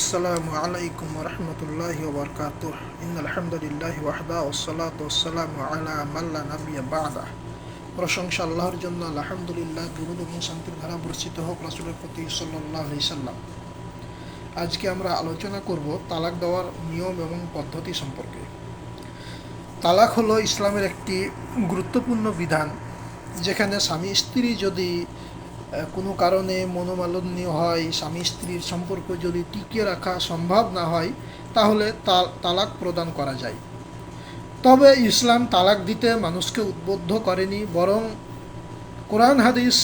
আসসালামু আলাইকুম রহমতুল্লাহ বরকাত ইন আলহামদুলিল্লাহ ওয়াহদা ওসালাত ওসালাম আলা মাল্লা নাবিয়া বাদা। প্রশংসা আল্লাহর জন্য, আলহামদুলিল্লাহ, দুরুদ এবং শান্তির ধারা বর্ষিত হোক রাসুলের প্রতি সাল্লাহ আলি সাল্লাম। আজকে আমরা আলোচনা করব তালাক দেওয়ার নিয়ম এবং পদ্ধতি সম্পর্কে। তালাক হলো ইসলামের একটি গুরুত্বপূর্ণ বিধান, যেখানে স্বামী স্ত্রী যদি কোনো কারণে মনোমালিন্য হয়, স্বামী স্ত্রীর সম্পর্ক যদি টিকিয়ে রাখা সম্ভব না হয়, তাহলে তালাক প্রদান করা যায়। তবে ইসলাম তালাক দিতে মানুষকে উদ্বুদ্ধ করেনি, বরং কোরআন হাদিস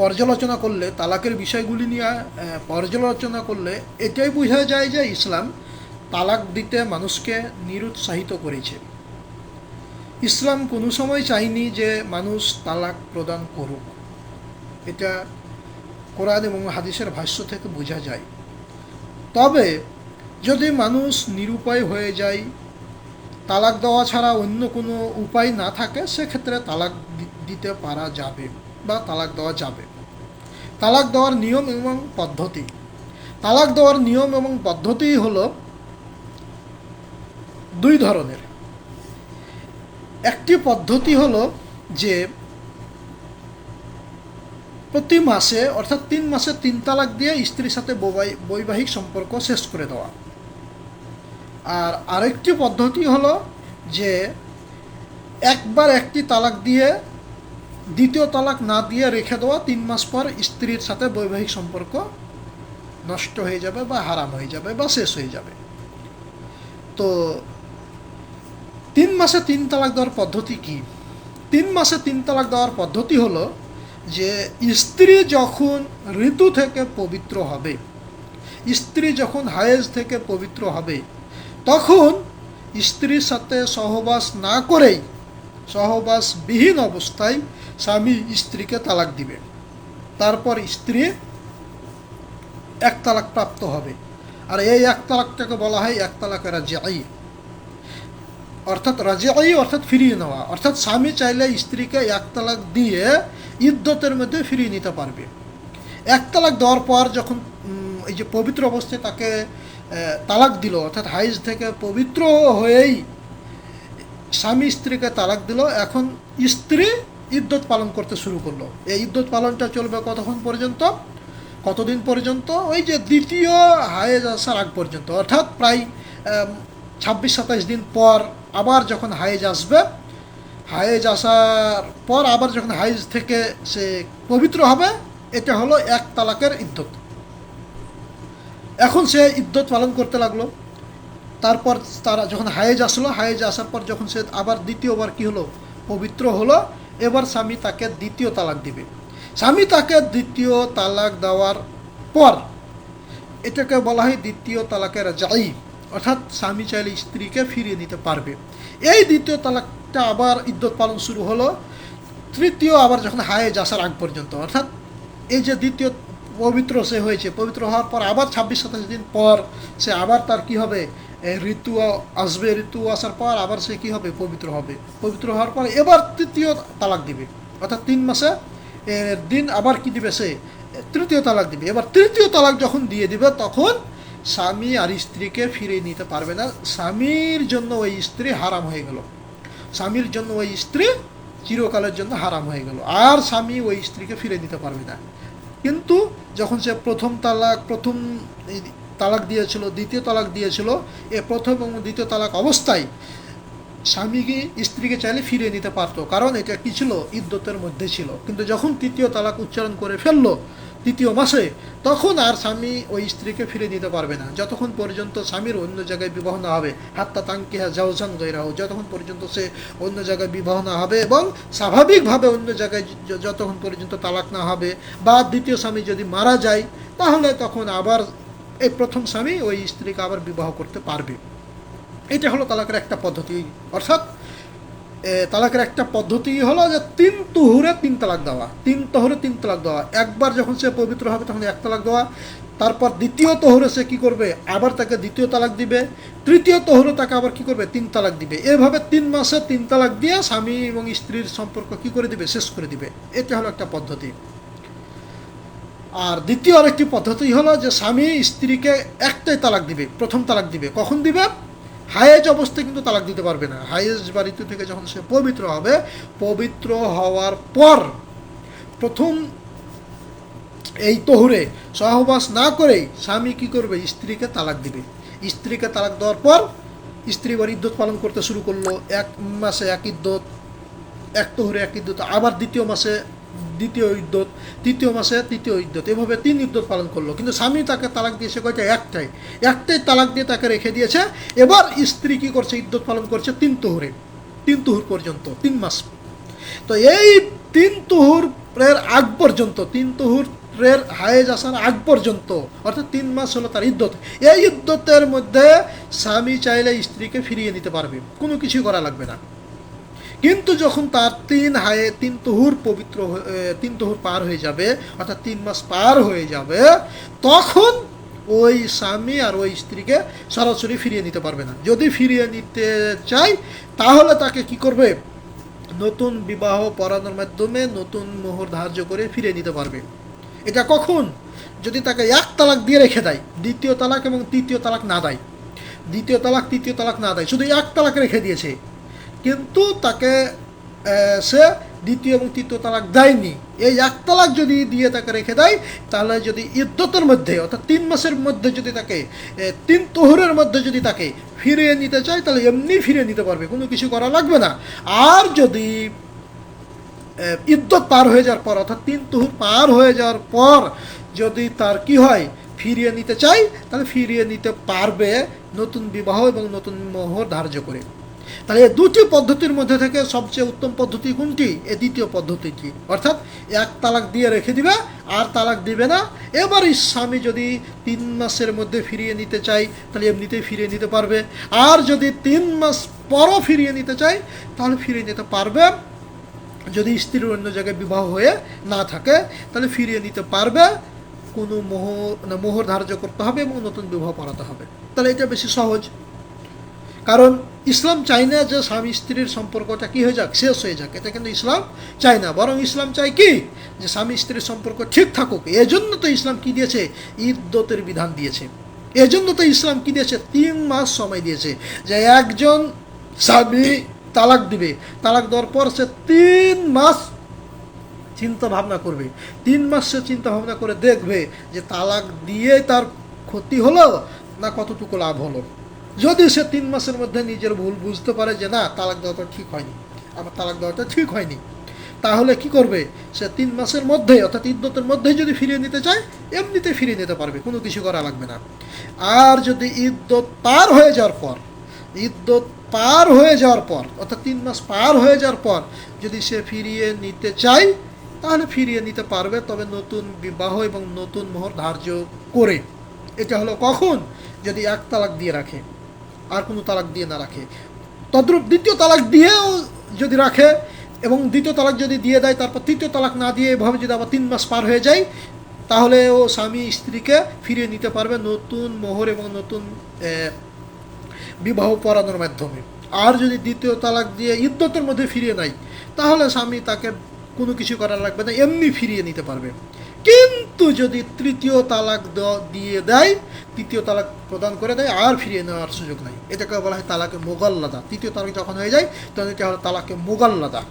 পর্যালোচনা করলে, তালাকের বিষয়গুলি নিয়ে পর্যালোচনা করলে এটাই বোঝা যায় যে ইসলাম তালাক দিতে মানুষকে নিরুৎসাহিত করেছে। ইসলাম কোনো সময় চাইনি যে মানুষ তালাক প্রদান করুক। এটা কোরআন এবং হাদিসের ভাষ্য থেকে বোঝা যায়। তবে যদি মানুষ নিরুপায় হয়ে যায়, তালাক দেওয়া ছাড়া অন্য কোনো উপায় না থাকে, সেক্ষেত্রে তালাক দিতে পারা যাবে বা তালাক দেওয়া যাবে। তালাক দেওয়ার নিয়ম এবং পদ্ধতি। তালাক দেওয়ার নিয়ম এবং পদ্ধতি হল দুই ধরনের। একটি পদ্ধতি হলো যে প্রতি মাসে, অর্থাৎ তিন মাসে তিন তালাক দিয়ে স্ত্রীর সাথে বৈবাহি- বৈবাহিক সম্পর্ক শেষ করে দেওয়া। আর আরেকটি পদ্ধতি হলো যে, একবার একটি তালাক দিয়ে, দ্বিতীয় তালাক না দিয়ে রেখে দেওয়া তিন মাস পর স্ত্রীর সাথে বৈবাহিক সম্পর্ক নষ্ট হয়ে যাবে বা হারাম হয়ে যাবে বা শেষ হয়ে যাবে। তো তিন মাসে তিন তালাক দেওয়ার পদ্ধতি কি? তিন মাসে তিন তালাক দেওয়ার পদ্ধতি হলো যে স্ত্রী যখন ঋতু থেকে পবিত্র হবে, স্ত্রী যখন হায়েজ থেকে পবিত্র হবে, তখন স্ত্রীর সাথে সহবাস না করেই সহবাসবিহীন অবস্থায় স্বামী স্ত্রীকে তালাক দিবে। তারপর স্ত্রী এক তালাক প্রাপ্ত হবে। আর এই এক তালাকটাকে বলা হয় এক তালাকের রাজিয়াই অর্থাৎ রাজিয়াই অর্থাৎ ফিরিয়ে নেওয়া। অর্থাৎ স্বামী চাইলে স্ত্রীকে এক তালাক দিয়ে ইদ্যতের মধ্যে ফিরিয়ে নিতে পারবে। এক তালাক দেওয়ার পর যখন এই যে পবিত্র অবস্থায় তাকে তালাক দিল, অর্থাৎ হাইজ থেকে পবিত্র হয়েই স্বামী স্ত্রীকে তালাক দিল, এখন স্ত্রী ইদ্যত পালন করতে শুরু করল। এই ইদ্যত পালনটা চলবে কতক্ষণ পর্যন্ত? কতদিন পর্যন্ত? ওই যে দ্বিতীয় হায়েজ আসার আগ পর্যন্ত। অর্থাৎ প্রায় ছাব্বিশ সাতাইশ দিন পর আবার যখন হায়েজ আসবে হায়েজ আসার পর আবার যখন হায়েজ থেকে সে পবিত্র হবে, এটা হলো এক তালাকের ইদ্যত। এখন সে ইদ্যত পালন করতে লাগল। তারপর তারা যখন হায়েজ আসলো, হায়েজ আসার পর যখন সে আবার দ্বিতীয়বার কি হলো? পবিত্র হলো। এবার স্বামী তাকে দ্বিতীয় তালাক দিবে। স্বামী তাকে দ্বিতীয় তালাক দেওয়ার পর এটাকে বলা হয় দ্বিতীয় তালাকের যাই। অর্থাৎ স্বামী চাইলে স্ত্রীকে ফিরিয়ে নিতে পারবে। এই দ্বিতীয় তালাকটা আবার ইদ্যত পালন শুরু হলো। তৃতীয় আবার যখন হায়েজ আসার আগ পর্যন্ত, অর্থাৎ এই যে দ্বিতীয় পবিত্র সে হয়েছে, পবিত্র হওয়ার পর আবার ছাব্বিশ, সাতাশ দিন পর সে আবার তার কি হবে? ঋতু আসবে, ঋতু আসার পর আবার সে কি হবে? পবিত্র হবে। পবিত্র হওয়ার পর এবার তৃতীয় তালাক দিবে। অর্থাৎ তিন মাসে দিন আবার কি দিবে সে? তৃতীয় তালাক দিবে। এবার তৃতীয় তালাক যখন দিয়ে দিবে, তখন স্বামী আর স্ত্রীকে ফিরিয়ে নিতে পারবে না। স্বামীর জন্য ওই স্ত্রী হারাম হয়ে গেল। স্বামীর জন্য ওই স্ত্রী চিরকালের জন্য হারাম হয়ে গেল। আর স্বামী ওই স্ত্রীকে ফিরে নিতে পারবে না। কিন্তু যখন সে প্রথম তালাক প্রথম তালাক দিয়েছিল, দ্বিতীয় তালাক দিয়েছিল, এ প্রথম এবং দ্বিতীয় তালাক অবস্থায় স্বামীকে, স্ত্রীকে চাইলে ফিরিয়ে নিতে পারতো। কারণ এটা কি ছিল? ইদ্যতের মধ্যে ছিল। কিন্তু যখন তৃতীয় তালাক উচ্চারণ করে ফেলল তৃতীয় মাসে তখন আর স্বামী ওই স্ত্রীকে ফিরে নিতে পারবে না। যতক্ষণ পর্যন্ত স্বামীর অন্য জায়গায় বিবাহ না হবে, হাত্তা তাঙ্কিহা জাউজান গৈরাহ যতক্ষণ পর্যন্ত সে অন্য জায়গায় বিবাহ না হবে এবং স্বাভাবিকভাবে অন্য জায়গায় যতক্ষণ পর্যন্ত তালাক না হবে বা দ্বিতীয় স্বামী যদি মারা যায়, তাহলে তখন আবার এই প্রথম স্বামী ওই স্ত্রীকে আবার বিবাহ করতে পারবে। এটা হলো তালাকের একটা পদ্ধতি। অর্থাৎ তালাকের একটা পদ্ধতি হলো যে তিন তুহুরে তিন তালাক দেওয়া। তিন তহরে তিন তালাক দেওয়া। একবার যখন সে পবিত্র হবে তখন এক তালাক দেওয়া। তারপর দ্বিতীয় তহরে সে কি করবে? আবার তাকে দ্বিতীয় তালাক দিবে। তৃতীয় তহরে তাকে আবার কি করবে? তিন তালাক দিবে। এভাবে তিন মাসে তিন তালাক দিয়ে স্বামী এবং স্ত্রীর সম্পর্ক কি করে দিবে? শেষ করে দিবে। এটা হলো একটা পদ্ধতি। আর দ্বিতীয় আরেকটি পদ্ধতি হলো যে স্বামী স্ত্রীকে একটাই তালাক দিবে। প্রথম তালাক দিবে। কখন দিবে? হায়েজ অবস্থায় কিন্তু তালাক দিতে পারবে না। হায়েজ বা ঋতু থেকে যখন সে পবিত্র হবে, পবিত্র হওয়ার পর প্রথম এই তহুরে সহবাস না করেই স্বামী কি করবে? স্ত্রীকে তালাক দিবে। স্ত্রীকে তালাক দেওয়ার পর স্ত্রী এবার ইদ্যত পালন করতে শুরু করল। এক মাসে এক ইদ্যত, এক তহুরে এক ইদ্যত, আবার দ্বিতীয় মাসে দ্বিতীয় ইদ্যত, তৃতীয় মাসে তৃতীয় ইদ্যত। এভাবে তিন ইদ্যত পালন করল। কিন্তু স্বামী তাকে তালাক দিয়েছে কয়টা একটাই একটাই তালাক দিয়ে তাকে রেখে দিয়েছে। এবার স্ত্রী কী করছে? ইদ্যত পালন করছে তিন তহুরে। তিন তুহুর পর্যন্ত, তিন মাস। তো এই তিন তুহুরের আগ পর্যন্ত, তিন তুহুরের হায়েজ আসার আগ পর্যন্ত, অর্থাৎ তিন মাস হলো তার ইদ্যত। এই ইদ্যতের মধ্যে স্বামী চাইলে স্ত্রীকে ফিরিয়ে নিতে পারবে। কোনো কিছু করা লাগবে না। কিন্তু যখন তার তিন হায়ে তিন তুহুর পবিত্র তিন তুহুর পার হয়ে যাবে, অর্থাৎ তিন মাস পার হয়ে যাবে, তখন ওই স্বামী আর ওই স্ত্রীকে সরাসরি ফিরিয়ে নিতে পারবে না। যদি ফিরিয়ে নিতে চায় তাহলে তাকে কি করবে? নতুন বিবাহ পড়ানোর মাধ্যমে নতুন মোহর ধার্য করে ফিরিয়ে নিতে পারবে। এটা কখন? যদি তাকে এক তালাক দিয়ে রেখে দেয়, দ্বিতীয় তালাক এবং তৃতীয় তালাক না দেয়। দ্বিতীয় তালাক, তৃতীয় তালাক না দেয়, শুধু এক তালাক রেখে দিয়েছে। কিন্তু তাকে সে দ্বিতীয় এবং তৃতীয় তালাক দেয়নি। এই এক তালাক যদি দিয়ে তাকে রেখে দেয়, তাহলে যদি ইদ্যতের মধ্যে, অর্থাৎ তিন মাসের মধ্যে যদি তাকে তিন তোহরের মধ্যে যদি তাকে ফিরিয়ে নিতে চায়, তাহলে এমনি ফিরিয়ে নিতে পারবে, কোনো কিছু করা লাগবে না। আর যদি ইদ্যত পার হয়ে যাওয়ার পর, অর্থাৎ তিন তুহুর পার হয়ে যাওয়ার পর যদি তার কি হয়, ফিরিয়ে নিতে চাই তাহলে ফিরিয়ে নিতে পারবে নতুন বিবাহ এবং নতুন মোহর ধার্য করে। তাহলে এই দুটি পদ্ধতির মধ্যে থেকে সবচেয়ে উত্তম পদ্ধতি কোনটি? এই দ্বিতীয় পদ্ধতিটি। অর্থাৎ এক তালাক দিয়ে রেখে দিবে, আর তালাক দিবে না। এবার স্বামী যদি তিন মাসের মধ্যে ফিরিয়ে নিতে চাই তাহলে এমনিতেই ফিরিয়ে নিতে পারবে। আর যদি তিন মাস পরও ফিরিয়ে নিতে চাই তাহলে ফিরিয়ে নিতে পারবে। যদি স্ত্রীর অন্য জায়গায় বিবাহ হয়ে না থাকে, তাহলে ফিরিয়ে নিতে পারবে। কোনো মোহর মোহর ধার্য করতে হবে এবং নতুন বিবাহ পড়াতে হবে। তাহলে এটা বেশি সহজ। কারণ ইসলাম চায় না যে স্বামী স্ত্রীর সম্পর্কটা কি হয়ে যাক, শেষ হয়ে যাক। এটা কিন্তু ইসলাম চায় না। বরং ইসলাম চায় কি? যে স্বামী স্ত্রীর সম্পর্ক ঠিক থাকুক। এজন্য তো ইসলাম কি দিয়েছে? ইদ্যতের বিধান দিয়েছে। এজন্য তো ইসলাম কি দিয়েছে? তিন মাস সময় দিয়েছে যে একজন স্বামী তালাক দিবে। তালাক দেওয়ার পর সে তিন মাস চিন্তা ভাবনা করবে। তিন মাস সে চিন্তা ভাবনা করে দেখবে যে তালাক দিয়ে তার ক্ষতি হলো না কতটুকু লাভ হলো। যদি সে তিন মাসের মধ্যে নিজের ভুল বুঝতে পারে যে না, তালাক দেওয়াটা ঠিক হয়নি, আমার তালাক দেওয়াটা ঠিক হয়নি, তাহলে কি করবে? সে তিন মাসের মধ্যে, অর্থাৎ ইদ্যতের মধ্যেই যদি ফিরিয়ে নিতে চায়, এমনিতে ফিরিয়ে নিতে পারবে, কোনো কিছু করা লাগবে না। আর যদি ইদ্যত পার হয়ে যাওয়ার পর ইদ্যত পার হয়ে যাওয়ার পর, অর্থাৎ তিন মাস পার হয়ে যাওয়ার পর যদি সে ফিরিয়ে নিতে চায়, তাহলে ফিরিয়ে নিতে পারবে, তবে নতুন বিবাহ এবং নতুন মোহর ধার্য করে। এটা হলো কখন? যদি এক তালাক দিয়ে রাখে। আর কোনো তালাক দিয়ে না রাখে। তদ্রূপ দ্বিতীয় তালাক দিয়েও যদি রাখে এবং দ্বিতীয় তালাক যদি দিয়ে দেয়, তারপর তৃতীয় তালাক না দিয়ে এভাবে যদি আবার তিন মাস পার হয়ে যায় তাহলে ও স্বামী স্ত্রীকে ফিরিয়ে নিতে পারবে নতুন মোহর এবং নতুন বিবাহ পড়ানোর মাধ্যমে। আর যদি দ্বিতীয় তালাক দিয়ে ইদ্যতের মধ্যে ফিরিয়ে নেয় তাহলে স্বামী তাকে কোনো কিছু করার লাগবে না, এমনি ফিরিয়ে নিতে পারবে। কিন্তু যদি তৃতীয় তালাক দিয়ে দেয়, তৃতীয় তালাক প্রদান করে দেয়, আর ফিরিয়ে নেওয়ার সুযোগ নাই। এটাকে বলা হয় তালাকে মোগাল্লাদা। তৃতীয় তালাক যখন হয়ে যায়, তখন এটা হলো তালাকে মোগাল্লাদা।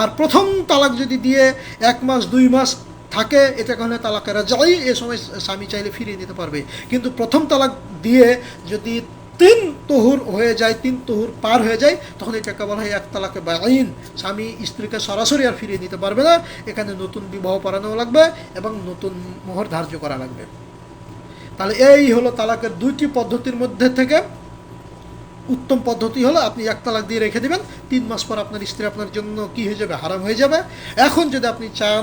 আর প্রথম তালাক যদি দিয়ে এক মাস, দুই মাস থাকে এটা হলে তালাকেরা যাই এ সময় স্বামী চাইলে ফিরিয়ে নিতে পারবে। কিন্তু প্রথম তালাক দিয়ে যদি তিন তহুর হয়ে যায়, তিন তহুর পার হয়ে যায়, তখন এটাকে বলা হয় এক তালাকে বাইন। স্বামী স্ত্রীকে সরাসরি আর ফিরিয়ে নিতে পারবে না, এখানে নতুন বিবাহ পড়ানো লাগবে এবং নতুন মোহর ধার্য করা লাগবে। তাহলে এই হলো তালাকের দুইটি পদ্ধতির মধ্যে থেকে। উত্তম পদ্ধতি হলো আপনি এক তালাক দিয়ে রেখে দেবেন, তিন মাস পর আপনার স্ত্রী আপনার জন্য কি হয়ে যাবে? হারাম হয়ে যাবে। এখন যদি আপনি চান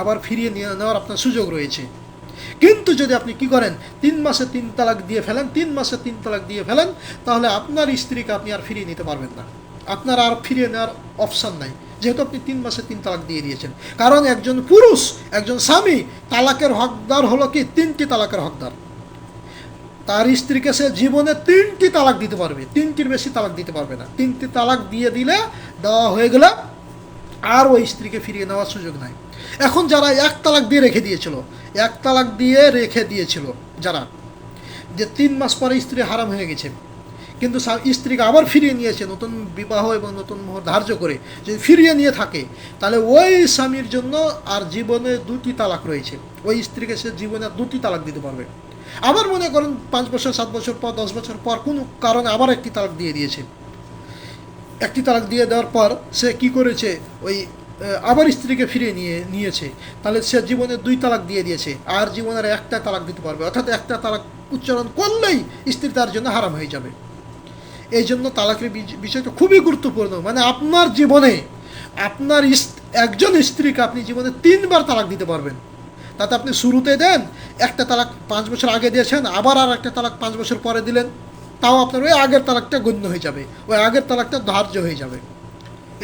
আবার ফিরিয়ে নিয়ে নেওয়ার আপনার সুযোগ রয়েছে। কিন্তু যদি আপনি কি করেন, তিন মাসে তিন তালাক দিয়ে ফেলেন, তিন মাসে তিন তালাক দিয়ে ফেলেন, তাহলে আপনার স্ত্রীকে আপনি আর ফিরিয়ে নিতে পারবেন না। আপনার আর ফিরিয়ে নেওয়ার অপশান নাই। যেহেতু আপনি তিন মাসে তিন তালাক দিয়ে দিয়েছেন। কারণ একজন পুরুষ, একজন স্বামী, তালাকের হকদার হলো কি? তিনটি তালাকের হকদার। তার স্ত্রীকে সে জীবনে তিনটি তালাক দিতে পারবে। তিনটির বেশি তালাক দিতে পারবে না। তিনটি তালাক দিয়ে দিলে দেওয়া হয়ে গেলে আর ওই স্ত্রীকে ফিরিয়ে নেওয়ার সুযোগ নাই। এখন যারা এক তালাক দিয়ে রেখে দিয়েছিল, এক তালাক দিয়ে রেখে দিয়েছিল যারা, যে তিন মাস পরে স্ত্রী হারাম হয়ে গেছে। কিন্তু স্ত্রীকে আবার ফিরিয়ে নিয়েছে নতুন বিবাহ এবং নতুন মোহর ধার্য করে। যদি ফিরিয়ে নিয়ে থাকে, তাহলে ওই স্বামীর জন্য আর জীবনে দুটি তালাক রয়েছে। ওই স্ত্রীকে সে জীবনে দুটি তালাক দিতে পারবে। আবার মনে করেন, পাঁচ বছর, সাত বছর পর, দশ বছর পর কোনো কারণে আবার একটি তালাক দিয়ে দিয়েছে। একটি তালাক দিয়ে দেওয়ার পর সে কি করেছে? ওই আবার স্ত্রীকে ফিরিয়ে নিয়ে, নিয়েছে। তাহলে সে জীবনে দুই তালাক দিয়ে দিয়েছে। আর জীবনের একটা তালাক দিতে পারবে। অর্থাৎ একটা তালাক উচ্চারণ করলেই স্ত্রী তার জন্য হারাম হয়ে যাবে। এই জন্য তালাকের বিষয়টা খুবই গুরুত্বপূর্ণ। মানে আপনার জীবনে আপনার একজন স্ত্রীকে আপনি জীবনে তিনবার তালাক দিতে পারবেন। তাতে আপনি শুরুতে দেন, একটা তালাক পাঁচ বছর আগে দিয়েছেন, আবার আর একটা তালাক পাঁচ বছর পরে দিলেন। তাও আপনার ওই আগের তালাকটা গণ্য হয়ে যাবে। ওই আগের তালাকটা ধার্য হয়ে যাবে।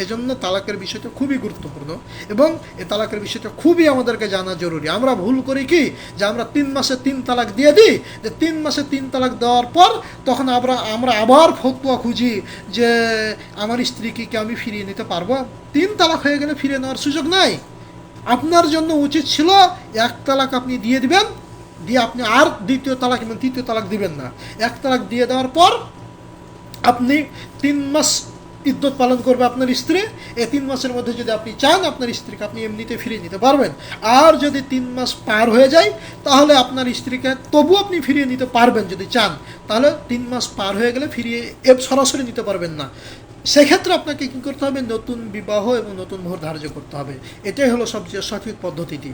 এজন্য তালাকের বিষয়টা খুবই গুরুত্বপূর্ণ এবং এ তালাকের বিষয়টা খুবই আমাদেরকে জানা জরুরি। আমরা ভুল করি কি? যে আমরা তিন মাসে তিন তালাক দিয়ে দিই, যে তিন মাসে তিন তালাক দেওয়ার পর তখন আমরা আমরা আবার ফতুয়া খুঁজি যে আমার স্ত্রীকে কি আমি ফিরিয়ে নিতে পারব? তিন তালাক হয়ে গেলে ফিরিয়ে নেওয়ার সুযোগ নাই। আপনার জন্য উচিত ছিল এক তালাক আপনি দিয়ে দিবেন, দিয়ে আপনি আর দ্বিতীয় তালাক এবং তৃতীয় তালাক দিবেন না। এক তালাক দিয়ে দেওয়ার পর আপনি তিন মাস ইদ্যত পালন করবে আপনার স্ত্রী এই তিন মাসের মধ্যে যদি আপনি চান, আপনার স্ত্রীকে আপনি এমনিতে ফিরিয়ে নিতে পারবেন। আর যদি তিন মাস পার হয়ে যায়, তাহলে আপনার স্ত্রীকে তবু আপনি ফিরিয়ে নিতে পারবেন যদি চান। তাহলে তিন মাস পার হয়ে গেলে ফিরিয়ে এ সরাসরি নিতে পারবেন না। সেক্ষেত্রে আপনাকে কী করতে হবে? নতুন বিবাহ এবং নতুন মোহর ধার্য করতে হবে। এটাই হলো সবচেয়ে সঠিক পদ্ধতিটি।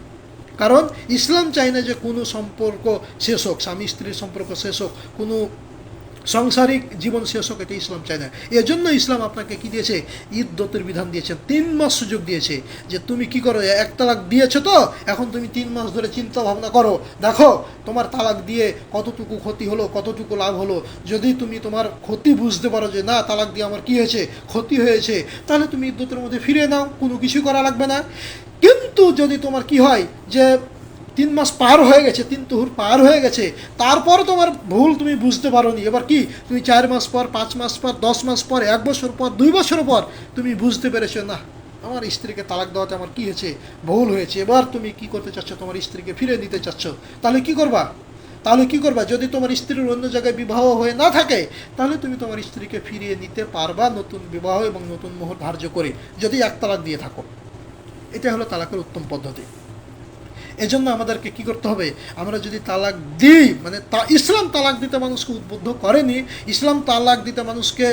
কারণ ইসলাম চায় না যে কোনো সম্পর্ক শেষ হোক স্বামী স্ত্রীর সম্পর্ক শেষ হোক, কোনো সাংসারিক জীবন শেষ হোক এটা ইসলাম চায় না। এজন্য ইসলাম আপনাকে কি দিয়েছে? ইদ্যতের বিধান দিয়েছেন তিন মাস সুযোগ দিয়েছে যে তুমি কি করো? এক তালাক দিয়েছ তো? এখন তুমি তিন মাস ধরে চিন্তা ভাবনা করো। দেখো, তোমার তালাক দিয়ে কতটুকু ক্ষতি হলো, কতটুকু লাভ হলো? যদি তুমি তোমার ক্ষতি বুঝতে পারো যে, না, তালাক দিয়ে আমার কি হয়েছে? ক্ষতি হয়েছে। তাহলে তুমি ইদ্যতের মধ্যে ফিরে নাও, কোনো কিছু করা লাগবে না। কিন্তু যদি তোমার কি হয় যে তিন মাস পার হয়ে গেছে, তিন তুহুর পার হয়ে গেছে। তারপর তোমার ভুল তুমি বুঝতে পারো নি এবার কি? তুমি চার মাস পর, পাঁচ মাস পর, দশ মাস পর, এক বছর পর, দুই বছর পর তুমি বুঝতে পেরেছ, না, আমার স্ত্রীকে তালাক দেওয়াতে আমার কি হয়েছে? ভুল হয়েছে। এবার তুমি কি করতে চাচ্ছ? তোমার স্ত্রীকে ফিরে দিতে চাচ্ছ। তাহলে কি করবা? তাহলে কি করবা? যদি তোমার স্ত্রীর অন্য জায়গায় বিবাহ হয়ে না থাকে, তাহলে তুমি তোমার স্ত্রীকে ফিরিয়ে নিতে পারবা নতুন বিবাহ এবং নতুন মোহর ধার্য করে, যদি এক তালাক দিয়ে থাকো। এটা হলো তালাকের উত্তম পদ্ধতি। এজন্য আমাদেরকে কি করতে হবে? আমরা যদি তালাক দিই মানে তা ইসলাম তালাক দিতে মানুষকে উদ্বুদ্ধ করেনি, ইসলাম তালাক দিতে মানুষকে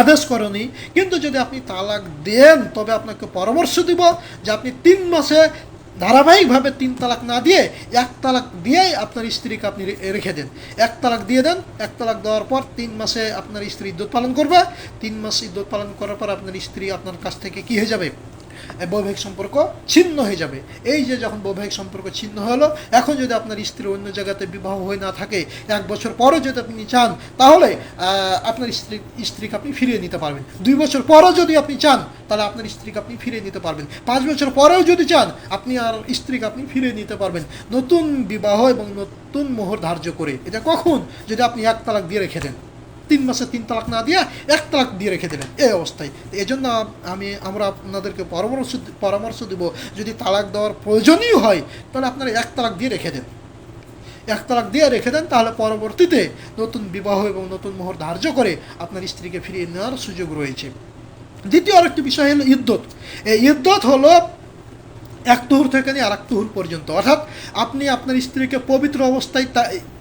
আদেশ করেনি, কিন্তু যদি আপনি তালাক দেন, তবে আপনাকে পরামর্শ দিব যে আপনি তিন মাসে ধারাবাহিকভাবে তিন তালাক না দিয়ে এক তালাক দিয়েই আপনার স্ত্রীকে আপনি রেখে দেন। এক তালাক দিয়ে দেন, এক তালাক দেওয়ার পর তিন মাসে আপনার স্ত্রী ইদ্যুৎ পালন করবে। তিন মাস ইদ্যুৎ পালন করার পর আপনার স্ত্রী আপনার কাছ থেকে কি হয়ে যাবে? বৈবাহিক সম্পর্ক ছিন্ন হয়ে যাবে। এই যে যখন বৈবাহিক সম্পর্ক ছিন্ন হলো, এখন যদি আপনার স্ত্রী অন্য জায়গাতে বিবাহ হয়ে না থাকে, এক বছর পরে যদি আপনি চান, তাহলে আপনার স্ত্রী, স্ত্রীকে আপনি ফিরিয়ে নিতে পারবেন। দুই বছর পরেও যদি আপনি চান, তাহলে আপনার স্ত্রীকে আপনি ফিরিয়ে নিতে পারবেন। পাঁচ বছর পরেও যদি চান, আপনি আর স্ত্রীকে আপনি ফিরিয়ে নিতে পারবেন। নতুন বিবাহ এবং নতুন মোহর ধার্য করে। এটা কখন? যদি আপনি এক তালাক দিয়ে রেখে দেন। তিন মাসে তিন তালাক না দিয়ে এক তালাক দিয়ে রেখে দিলেন। এই অবস্থায়। এই জন্য আমি, আমরা আপনাদেরকে পরামর্শ পরামর্শ দেব, যদি তালাক দেওয়ার প্রয়োজনীয় হয়, তাহলে আপনারা এক তালাক দিয়ে রেখে দেন। এক তালাক দিয়ে রেখে দেন, তাহলে পরবর্তীতে নতুন বিবাহ এবং নতুন মোহর ধার্য করে আপনার স্ত্রীকে ফিরিয়ে নেওয়ার সুযোগ রয়েছে। দ্বিতীয় আরেকটি বিষয় হলো ইদ্যত। এই ইদ্যত হলো এক তুহুর থেকে নিয়ে আর এক তুহুর পর্যন্ত। অর্থাৎ আপনি আপনার স্ত্রীকে পবিত্র অবস্থায়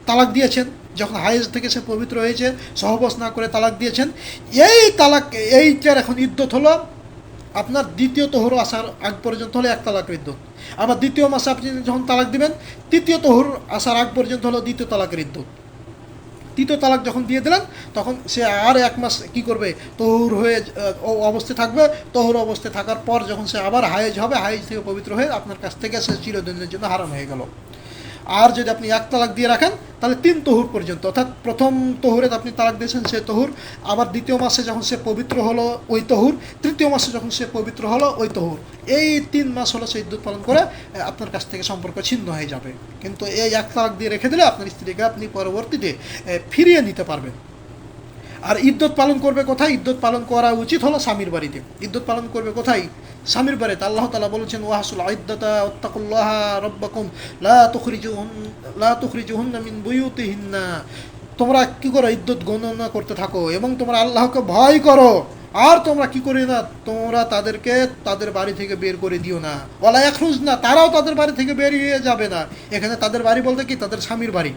তালাক দিয়েছেন যখন হায়েজ থেকে সে পবিত্র হয়েছে সহবাস না করে তালাক দিয়েছেন, এই তালাক এইটার এখন ইদ্যত হলো। আপনার দ্বিতীয় তোহর আসার আগ পর্যন্ত হলো এক তালাকের ইদ্যত। আবার দ্বিতীয় মাসে আপনি যখন তালাক দিবেন, তৃতীয় তোহর আসার আগ পর্যন্ত হলো দ্বিতীয় তালাকের ইদ্যত। তৃতীয় তালাক যখন দিয়ে দিলেন, তখন সে আর এক মাস কি করবে? তহুর হয়ে অবস্থায় থাকবে। তহুর অবস্থায় থাকার পর যখন সে আবার হায়েজ হবে, হায়েজ থেকে পবিত্র হয়ে আপনার কাছ থেকে সে চিরদিনের জন্য হারাম হয়ে গেল। আর যদি আপনি এক তালাক দিয়ে রাখেন, তাহলে তিন তহুর পর্যন্ত। অর্থাৎ প্রথম তহুরে আপনি তালাক দিয়েছেন সে তহুর, আবার দ্বিতীয় মাসে যখন সে পবিত্র হলো, ওই তহুর, তৃতীয় মাসে যখন সে পবিত্র হলো, ওই তহুর। এই তিন মাস হলো সে ইদ্যুৎ পালন করে আপনার কাছ থেকে সম্পর্ক ছিন্ন হয়ে যাবে। কিন্তু এই এক তালাক দিয়ে রেখে দিলে আপনার স্ত্রীকে আপনি পরবর্তীতে ফিরিয়ে নিতে পারবেন। আর ইদ্যত পালন করবে কোথায়? ইদ্যত পালন করা উচিত হলো স্বামীর বাড়িতে। ইদ্যত পালন করবে কোথায়? স্বামীর বাড়িতে। আল্লাহ তালা বলেছেন, ওয়াহাসুল আইদ্দাতা ওত্তাকুল্লাহ রব্বাকুম। লা তুখরিজুহুন, লা তুখরিজুহুন্না মিন বুয়ুতিহিন্না। তোমরা কি করো? ইদ্যুৎ গণনা করতে থাকো এবং তোমরা আল্লাহকে ভয় করো। আর তোমরা কি করি না? তোমরা তাদেরকে, তাদের বাড়ি থেকে বের করে দিও না। ওলা এখরুজ না তারাও তাদের বাড়ি থেকে বেরিয়ে যাবে না। এখানে তাদের বাড়ি বলতে কি? তাদের স্বামীর বাড়ি।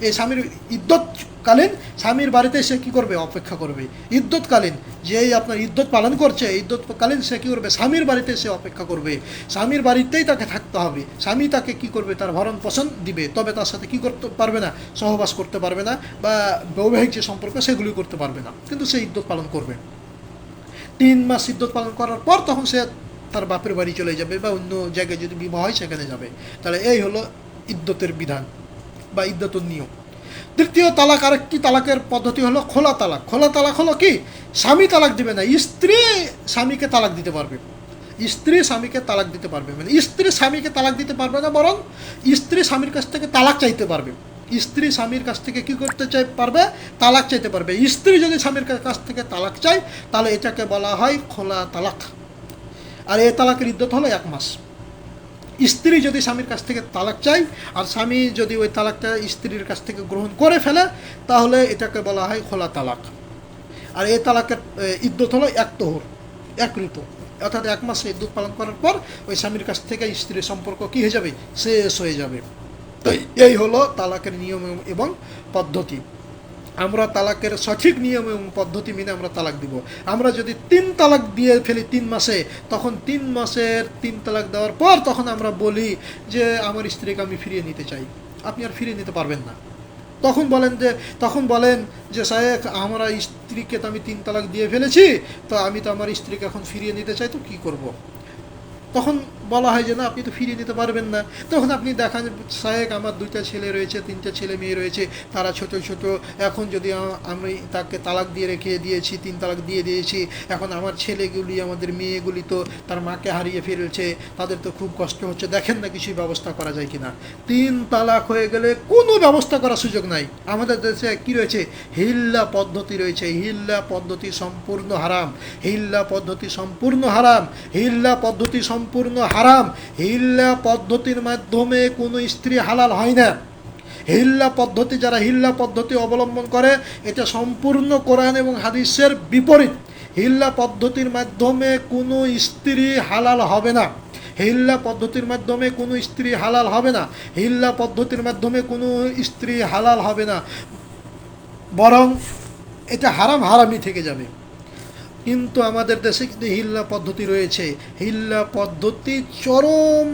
এই স্বামীর ইদ্যৎকালীন স্বামীর বাড়িতে সে কী করবে, অপেক্ষা করবে? ইদ্যৎকালীন, যেই আপনার ইদ্যৎ পালন করছে ইদ্যৎকালীন সে কী করবে? স্বামীর বাড়িতে সে অপেক্ষা করবে। স্বামীর বাড়িতেই তাকে থাকতে হবে। স্বামী তাকে কী করবে? তার ভরণ পোষণ দিবে। তবে তার সাথে কী করতে পারবে না? সহবাস করতে পারবে না বা বৈবাহিক যে সম্পর্ক, সেগুলি করতে পারবে না। কিন্তু সে ইদ্যৎ পালন করবে। তিন মাস ইদ্যৎ পালন করার পর তখন সে তার বাপের বাড়ি চলে যাবে বা অন্য জায়গায় যদি বিবাহ হয়, সেখানে যাবে। তাহলে এই হলো ইদ্যতের বিধান। বা ইদ্যতের নিয়ম। তৃতীয় তালাক আরেকটি তালাকের পদ্ধতি হলো খোলা তালাক। খোলা তালাক হলো কি? স্বামী তালাক দিবে না, স্ত্রী স্বামীকে তালাক দিতে পারবে। স্ত্রী স্বামীকে তালাক দিতে পারবে মানে স্ত্রী স্বামীকে তালাক দিতে পারবে না, বরং স্ত্রী স্বামীর কাছ থেকে তালাক চাইতে পারবে। স্ত্রী স্বামীর কাছ থেকে কি করতে চাই পারবে? তালাক চাইতে পারবে। স্ত্রী যদি স্বামীর কাছ থেকে তালাক চায়, তাহলে এটাকে বলা হয় খোলা তালাক। আর এ তালাকের ইদ্যত হলো এক মাস। স্ত্রী যদি স্বামীর কাছ থেকে তালাক চায় আর স্বামী যদি ওই তালাকটা স্ত্রীর কাছ থেকে গ্রহণ করে ফেলে তাহলে এটাকে বলা হয় খোলা তালাক। আর এই তালাকের ইদ্যত হলো এক তোহর এক ঋতু। অর্থাৎ এক মাস ইদ্যুৎ পালন করার পর ওই স্বামীর কাছ থেকে স্ত্রীর সম্পর্ক কী হয়ে যাবে? শেষ হয়ে যাবে। তো এই হলো তালাকের নিয়ম এবং পদ্ধতি। আমরা তালাকের সঠিক নিয়ম এবং পদ্ধতি মেনে আমরা তালাক দিব। আমরা যদি তিন তালাক দিয়ে ফেলি তিন মাসে, তখন তিন মাসের তিন তালাক দেওয়ার পর তখন আমরা বলি যে, আমার স্ত্রীকে আমি ফিরিয়ে নিতে চাই। আপনি আর ফিরিয়ে নিতে পারবেন না। তখন বলেন যে, তখন বলেন যে, সাহেব, আমার স্ত্রীকে তো আমি তিন তালাক দিয়ে ফেলেছি, তো আমি তো আমার স্ত্রীকে এখন ফিরিয়ে নিতে চাই, তো কী করব। তখন বলা হয় যে, না, আপনি তো ফিরিয়ে দিতে পারবেন না। তখন আপনি দেখান সাহেব আমার দুইটা ছেলে রয়েছে, তিনটা ছেলে মেয়ে রয়েছে। তারা ছোট ছোট। এখন যদি আমি তাকে তালাক দিয়ে রেখে দিয়েছি, তিন তালাক দিয়ে দিয়েছি, এখন আমার ছেলেগুলি, আমাদের মেয়েগুলি তো তার মাকে হারিয়ে ফেলছে, তাদের তো খুব কষ্ট হচ্ছে। দেখেন না কিছুই ব্যবস্থা করা যায় কিনা। তিন তালাক হয়ে গেলে কোনো ব্যবস্থা করার সুযোগ নাই। আমাদের দেশে কি রয়েছে? হিল্লা পদ্ধতি রয়েছে। হিল্লা পদ্ধতি সম্পূর্ণ হারাম। হিল্লা পদ্ধতি সম্পূর্ণ হারাম। হিল্লা পদ্ধতি সম্পূর্ণ হারাম। হিল্লা পদ্ধতির মাধ্যমে কোনো স্ত্রী হালাল হয় না। হিল্লা পদ্ধতি, যারা হিল্লা পদ্ধতি অবলম্বন করে, এটা সম্পূর্ণ কোরআন এবং হাদিসের বিপরীত। হিল্লা পদ্ধতির মাধ্যমে কোনো স্ত্রী হালাল হবে না। হিল্লা পদ্ধতির মাধ্যমে কোনো স্ত্রী হালাল হবে না। হিল্লা পদ্ধতির মাধ্যমে কোনো স্ত্রী হালাল হবে না। বরং এটা হারাম হারামই থেকে যাবে। কিন্তু আমাদের দেশে কিন্তু হিল্লা পদ্ধতি রয়েছে। হিল্লা পদ্ধতি চরম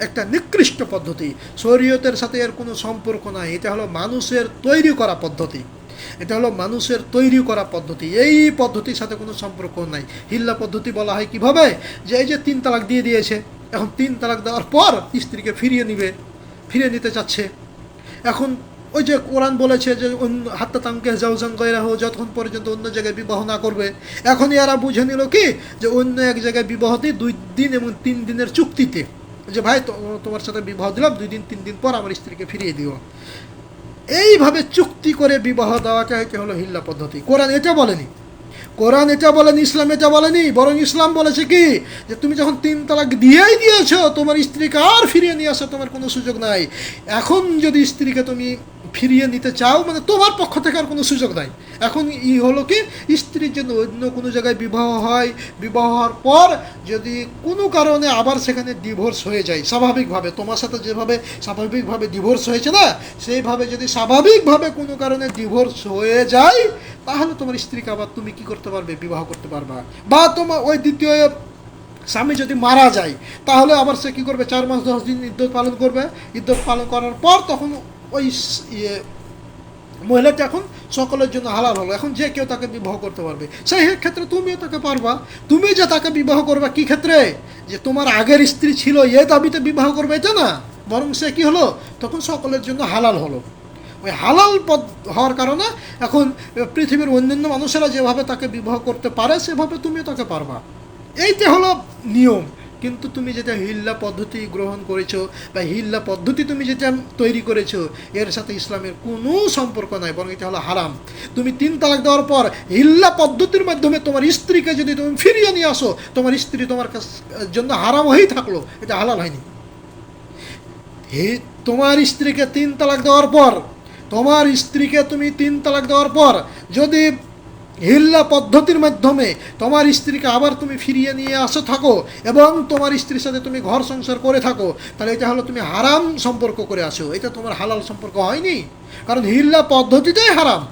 একটা নিকৃষ্ট পদ্ধতি। শরীয়তের সাথে এর কোনো সম্পর্ক নাই। এটা হলো মানুষের তৈরি করা পদ্ধতি। এটা হলো মানুষের তৈরি করা পদ্ধতি। এই পদ্ধতির সাথে কোনো সম্পর্ক নাই। হিল্লা পদ্ধতি বলা হয় কীভাবে? যে এই যে তিন তালাক দিয়ে দিয়েছে। এখন তিন তালাক দেওয়ার পর স্ত্রীকে ফিরিয়ে নিবে, ফিরিয়ে নিতে চাচ্ছে। এখন ওই যে কোরআন বলেছে যে হাত্তা তামকে গয়রাহ, যতক্ষণ পর্যন্ত অন্য জায়গায় বিবাহ না করবে। এখন এরা বুঝে নিল কি? যে অন্য এক জায়গায় বিবাহতে দুই দিন এবং তিন দিনের চুক্তিতে। যে ভাই তোমার সাথে বিবাহ দিলাম, দুই দিন, তিন দিন পর আমার স্ত্রীকে ফিরিয়ে দিও। এইভাবে চুক্তি করে বিবাহ দেওয়াকে হলো হিল্লা পদ্ধতি। কোরআন এটা বলেনি। কোরআন এটা বলেনি, ইসলাম এটা বলেনি। বরং ইসলাম বলেছে কি? যে তুমি যখন তিন তালাক দিয়েই দিয়েছ, তোমার স্ত্রীকে আর ফিরিয়ে নিয়ে আসা তোমার কোনো সুযোগ নাই। এখন যদি স্ত্রীকে তুমি ফিরিয়ে নিতে চাও মানে তোমার পক্ষ থেকে আর কোনো সুযোগ নাই। এখন ই হলো কি, স্ত্রীর জন্য অন্য কোনো জায়গায় বিবাহ হয়, বিবাহ হওয়ার পর যদি কোনো কারণে আবার সেখানে ডিভোর্স হয়ে যায়, স্বাভাবিকভাবে, তোমার সাথে যেভাবে, স্বাভাবিকভাবে ডিভোর্স হয়েছে না, সেইভাবে যদি স্বাভাবিকভাবে কোনো কারণে ডিভোর্স হয়ে যায়, তাহলে তোমার স্ত্রীকে আবার তুমি কি করতে পারবে, বিবাহ করতে পারবা। বা তোমার ওই দ্বিতীয় স্বামী যদি মারা যায়, তাহলে আবার সে কী করবে, চার মাস দশ দিন ইদ্যত পালন করবে। ইদ্যত পালন করার পর তখন ওই ইয়ে মহিলাটা এখন সকলের জন্য হালাল হলো। এখন যে কেউ তাকে বিবাহ করতে পারবে, সেই ক্ষেত্রে তুমিও তাকে পারবা। তুমি যে তাকে বিবাহ করবা কি ক্ষেত্রে? যে তোমার আগের স্ত্রী ছিল, এ দাবিতে বিবাহ করবে, এটা না। বরং সে কী হলো? তখন সকলের জন্য হালাল হলো। ওই হালাল পদ হওয়ার কারণে এখন পৃথিবীর অন্যান্য মানুষেরা যেভাবে তাকে বিবাহ করতে পারে, সেভাবে তুমিও তাকে পারবা। এইটা হলো নিয়ম। কিন্তু তুমি যেটা হিল্লা পদ্ধতি গ্রহণ করেছ বা হিল্লা পদ্ধতি তুমি যেটা তৈরি করেছ, এর সাথে ইসলামের কোনো সম্পর্ক নাই, বরং এটা হলো হারাম। তুমি তিন তালাক দেওয়ার পর হিল্লা পদ্ধতির মাধ্যমে তোমার স্ত্রীকে যদি তুমি ফিরিয়ে নিয়ে আসো, তোমার স্ত্রী তোমার জন্য হারাম হয়েই থাকল, এটা হালাল হয়নি। হে, তোমার স্ত্রীকে তিন তালাক দেওয়ার পর, তোমার স্ত্রীকে তুমি তিন তালাক দেওয়ার পর যদি হিল্লা পদ্ধতির মাধ্যমে তোমার স্ত্রীকে আবার তুমি ফিরিয়ে নিয়ে আসো, থাকো এবং তোমার স্ত্রীর সাথে তুমি ঘর সংসার করে থাকো। তাহলে এটা হলো তুমি হারাম সম্পর্ক করে আসো। এটা তোমার হালাল সম্পর্ক হয়নি। কারণ হিল্লা পদ্ধতিটাই হারাম।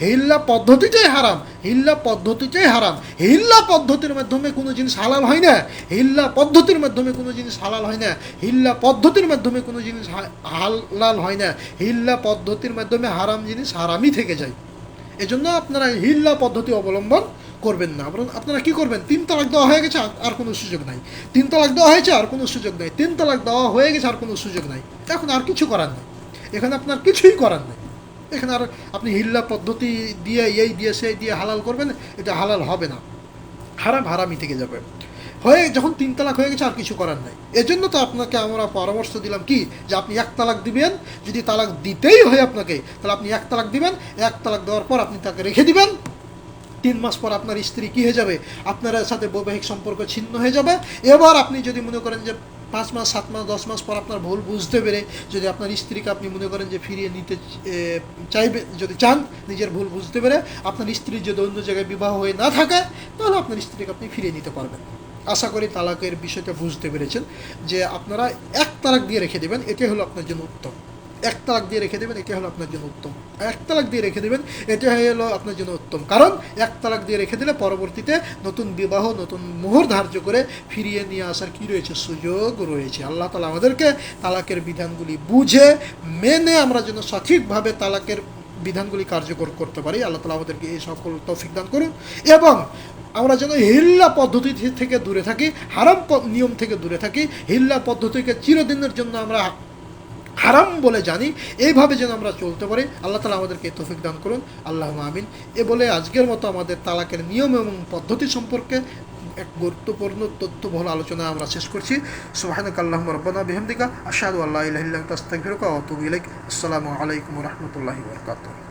হিল্লা পদ্ধতিটাই হারাম। হিল্লা পদ্ধতিটাই হারাম। হিল্লা পদ্ধতির মাধ্যমে কোনো জিনিস হালাল হয় না। হিল্লা পদ্ধতির মাধ্যমে কোনো জিনিস হালাল হয় না। হিল্লা পদ্ধতির মাধ্যমে কোনো জিনিস হালাল হয় না। হিল্লা পদ্ধতির মাধ্যমে হারাম জিনিস হারামই থেকে যায়। এজন্য আপনারা হিল্লা পদ্ধতি অবলম্বন করবেন না। আপনারা কি করবেন? তিন তালাক দেওয়া হয়ে গেছে আর- আর কোনো সুযোগ নাই। তিন তালাক দেওয়া হয়েছে, আর কোনো সুযোগ নাই। তিন তালাক দেওয়া হয়ে গেছে, আর কোনো সুযোগ নাই। এখন আর কিছু করার নেই। এখানে আপনার কিছুই করার নেই। এখানে আর আপনি হিল্লা পদ্ধতি দিয়ে, এই দিয়ে, সেই দিয়ে হালাল করবেন, এটা হালাল হবে না। হারাম হারামই থেকে যাবে। হয়ে যখন তিন তালাক হয়ে গেছে আর কিছু করার নাই। এজন্য তো আপনাকে আমরা পরামর্শ দিলাম কি? যে আপনি এক তালাক দিবেন, যদি তালাক দিতেই হয় আপনাকে, তাহলে আপনি এক তালাক দিবেন, এক তালাক দেওয়ার পর আপনি তাকে রেখে দিবেন। তিন মাস পর আপনার স্ত্রী কী হয়ে যাবে? আপনার সাথে বৈবাহিক সম্পর্ক ছিন্ন হয়ে যাবে। এবার আপনি যদি মনে করেন যে পাঁচ মাস, সাত মাস, দশ মাস পর আপনার ভুল বুঝতে পেরে যদি আপনার স্ত্রীকে আপনি মনে করেন যে ফিরিয়ে নিতে চাইবে, যদি চান নিজের ভুল বুঝতে পেরে, আপনার স্ত্রীর যদি অন্য জায়গায় বিবাহ হয়ে না থাকে, তাহলে আপনার স্ত্রীকে আপনি ফিরিয়ে নিতে পারবেন। আশা করি তালাকের বিষয়টা বুঝতে পেরেছেন যে আপনারা এক তালাক দিয়ে রেখে দেবেন, এটাই হলো আপনার জন্য উত্তম। এক তালাক দিয়ে রেখে দেবেন এটা হলো আপনার জন্য উত্তম। এক তালাক দিয়ে রেখে দেবেন এটা হলো আপনার জন্য উত্তম। কারণ এক তালাক দিয়ে রেখে দিলে পরবর্তীতে নতুন বিবাহ, নতুন মোহর ধার্য করে ফিরিয়ে নিয়ে আসার কী রয়েছে? সুযোগ রয়েছে। আল্লাহ তালা আমাদেরকে তালাকের বিধানগুলি বুঝে, মেনে আমরা যেন সঠিকভাবে তালাকের বিধানগুলি কার্যকর করতে পারি। আল্লাহ তালা আমাদেরকে এই সকল তৌফিক দান করুন এবং আমরা যেন হিল্লা পদ্ধতি থেকে দূরে থাকি, হারাম নিয়ম থেকে দূরে থাকি, হিল্লা পদ্ধতিকে চিরদিনের জন্য আমরা হারাম বলে জানি, এইভাবে যেন আমরা চলতে পারি। আল্লাহ তালা আমাদেরকে তৌফিক দান করুন। আল্লাহ আমিন। এ বলে আজকের মতো আমাদের তালাকের নিয়ম এবং পদ্ধতি সম্পর্কে এক গুরুত্বপূর্ণ তথ্যবহুল আলোচনা আমরা শেষ করছি। সুবাহানক আল্লাহ রব্বানা বিহামদিকা। আশাদু আল্লাহ তাস্তাগফিরুকা ওয়া আসসালামু আলাইকুম রাহমাতুল্লাহি বারাকাতুহু।